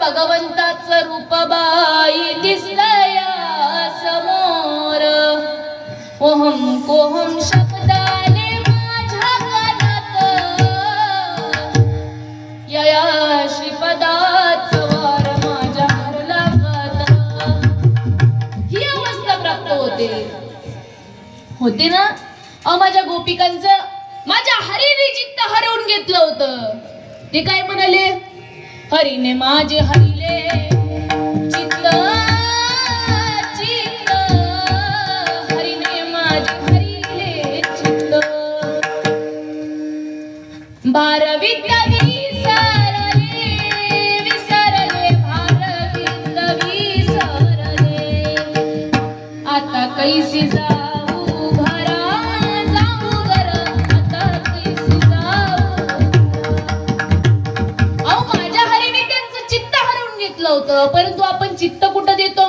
भगवंताचं रूप बाई दिसतया समोर. ओहम कोहम शब्दाने माझ्या कानात यया श्रीपदाच वार माझ्या घरला गात ही अवस्था प्राप्त होते. होते ना? अ माझ्या गोपिकांचं माझ्या हरिने चित्त हरवून घेतलं होतं. ते काय म्हणाले? हरीने माझे हरिले. चित्त चित्त हरीने माझे हरिले चित्त भारवित विसरले विसरले भारवित विसरले आता कैसी जाऊ घेतलं होतं परंतु आपण चित्त कुठं देतो?